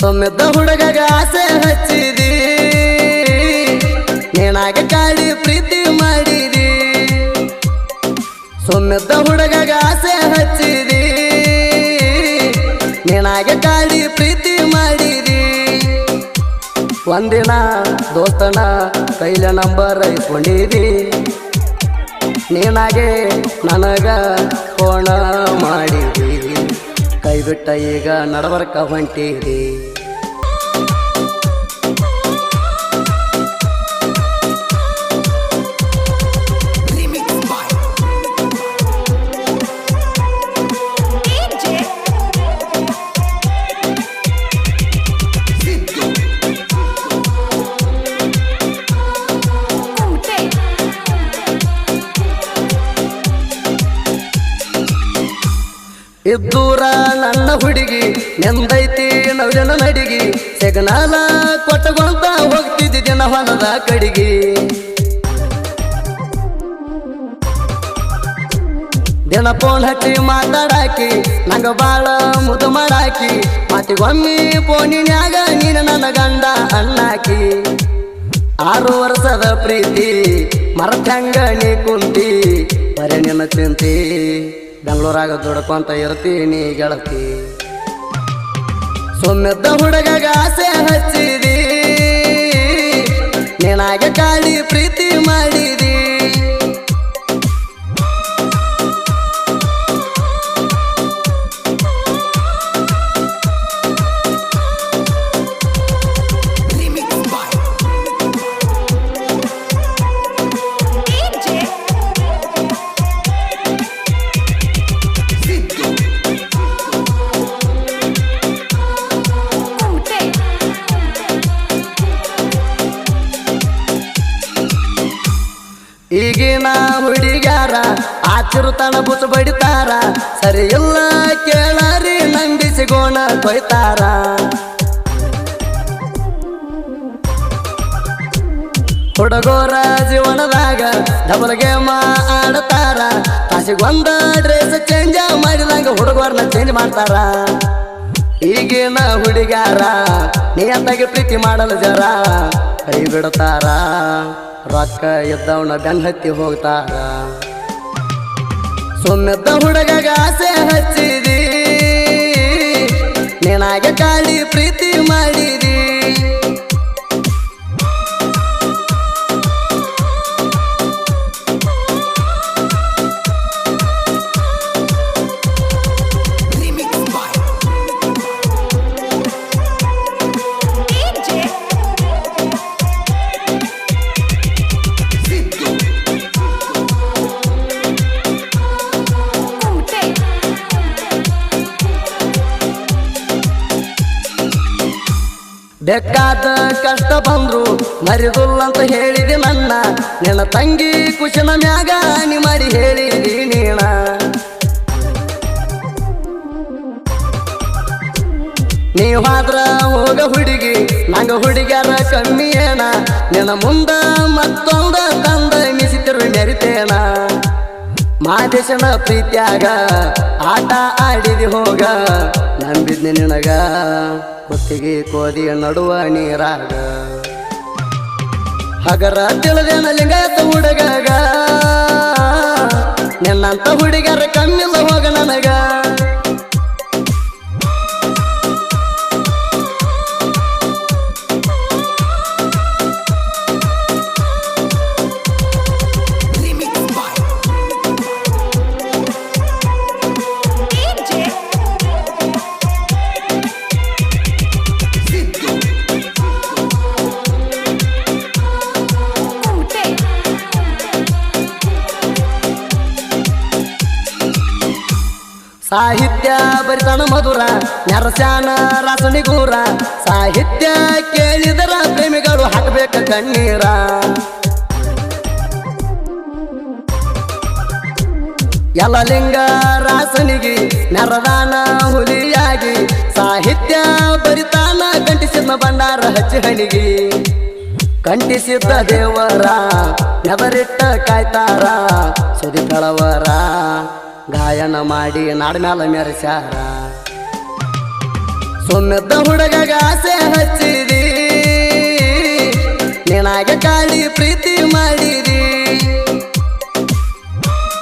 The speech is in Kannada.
ಸೊಮ್ಮೆದ್ದ ಹುಡುಗಗ ಆಸೆ ಹಚ್ಚಿದಿ. ನೀನಾಗ ಕಾಡಿ ಪ್ರೀತಿ ಮಾಡಿದಿ. ಸೊಮ್ಮೆದ್ದ ಹುಡುಗಗ ಆಸೆ ಹಚ್ಚಿದಿ. ನೀನಾಗ ಕಾಡಿ ಪ್ರೀತಿ ಮಾಡಿದಿ. ಒಂದಿನ ದೋಸ್ತನ ಕೈಲ ನಂಬರ್ ಇಸ್ಕೊಂಡಿದಿ ನೀನಾಗೆ ನನಗ ಕೋಣ ಮಾಡಿದಿ. ಕೈ ಬಿಟ್ಟ ಈಗ ನಡಬರ್ಕ ಹೊಂಟಿದಿ ಇದ್ದೂರ ನನ್ನ ಹುಡುಗಿ ನೆಂದೈತಿ ನವ್ಯನ ನಡಿಗಿ. ಸೆಗನಾಲ ಕೊಟ್ಟಗೊಳ್ತ ಹೋಗ್ತಿದ್ದಿ ದಿನ ಹೊಲದ ಕಡಿಗಿ. ದಿನ ಫೋನ್ ಹಟ್ಟಿ ಮಾತಾಡಾಕಿ, ನಂಗ ಬಾಳ ಮುದು ಮಾಡಾಕಿ. ಮಾತಿಗೊಮ್ಮಿ ಫೋನಿನ್ಯಾಗ ನೀನು ನನ್ನ ಗಂಡ ಅಣ್ಣಾಕಿ ಆರು ವರ್ಷದ ಪ್ರೀತಿ ಮರತಂಗ ನೀ ಕುಂತಿ, ಬರೇ ನಿನ್ನ ಚಿಂತಿ. ಬೆಂಗಳೂರಾಗ ದುಡ್ಕೊಂತ ಇರ್ತೀನಿ ಗೆಳತಿ. ಸೊಮ್ಮೆದ್ದ ಹುಡುಗಗ ಆಸೆ ಹಚ್ಚಿದಿ. ನೀನಾಗೆ ಕಾಡಿ ಪ್ರೀತಿ ಮಾಡಿದಿ. ಈಗಿನ ಹುಡುಗ್ಯಾರ ಆಚಿರುತನ ಬುಚ್ಚು ಬಡಿತಾರ. ಸರಿ ಇಲ್ಲ ಕೇಳರಿ ನಂಬಿಸಿಗೋಣ ಕೊಯ್ತಾರ. ಹುಡುಗೋರ ಜೀವನದಾಗ ಡಬಲ್ ಗೇಮ ಆಡತಾರ. ತಾಸಿಗೊಂದ ಡ್ರೆಸ್ ಚೇಂಜ್ ಮಾಡಿದಾಗ ಹುಡುಗರ್ನ ಚೇಂಜ್ ಮಾಡ್ತಾರ. ಈಗಿನ ಹುಡುಗಾರ ನೀ ಪ್ರೀತಿ ಮಾಡಲು ಜರ ಕೈ ಬಿಡ್ತಾರ. ರೊಕ್ಕ ಇದ್ದವನ ಬೆನ್ನ ಹತ್ತಿ ಹೋಗ್ತಾರ. ಸುಮ್ಮೆದ್ದ ಹುಡುಗಗ ಆಸೆ ಹಚ್ಚಿದಿ. ನೀನಾಗೆ ಕಾಲಿ ಪ್ರೀತಿ ಬೇಕಾದ ಕಷ್ಟ ಬಂದ್ರು ಮರಿದುಲ್ಲ ಅಂತ ಹೇಳಿದೆ ನನ್ನ. ನಿನ್ನ ತಂಗಿ ಕುಶನ ಮ್ಯಾಗ ನೀ ಮಾಡಿ ಹೇಳಿದಿ ನೀಣ ಮಾತ್ರ ಹೋಗ ಹುಡುಗಿ, ನಂಗ ಹುಡುಗ್ಯಾರ ಕಮ್ಮಿ ಏನ. ನಿನ್ನ ಮುಂದ ಮತ್ತೊಂದ ತಂದ ಮಿಸಿತಿರು ಮೆರಿತೇನ. ಮಾದೇಶನ ಪ್ರೀತ್ಯಾಗ ಆಟ ಆಡಿದಿ ಹೋಗ. ನಂಬಿದ್ನಿ ನಿನಗ ಕುತ್ತಿಗೆ ಕೋದಿ ನಡುವ ನೀರಾಗ. ಹಗರ ತಿಳಿದೇನ ಲಿಂಗಾಯತ ಹುಡುಗಾಗ. ನಿನ್ನಂತ ಹುಡುಗರ ಕಮ್ಮಿಲ್ಲ ಸಾಹಿತ್ಯ ಬರಿತಾನ ಮಧುರ, ನೆರಸ್ಯಾನ ರಾಸನಿಗೂರ ಸಾಹಿತ್ಯ ಕೇಳಿದರ ಪ್ರೇಮಿಗಳು ಹಾಕಬೇಕ ಕಣ್ಣೀರ. ಎಲ್ಲ ಲಿಂಗ ರಾಸನಿಗೆ ನರದಾನ ಹುಲಿಯಾಗಿ, ಸಾಹಿತ್ಯ ಬರಿತಾನ ಗಂಟಿಸಿದ ಬಂಡಾರ ಹಚ್ಚಿ ಹಣಿಗಿ. ಕಂಟಿಸಿದ್ದ ದೇವರ ನೆದರಿಟ್ಟ ಕಾಯ್ತಾರ ಸುದಿ ಗಾಯನ ಮಾಡಿ ನಾಡ್ಮ್ಯಾಲ ಮೆರೆಸ್ಯಾರ. ಸುಮ್ಮದ ಹುಡುಗ ಗಾಸೆ ಹಚ್ಚಿದಿ. ನಿನಗೆ ಕಾಳಿ ಪ್ರೀತಿ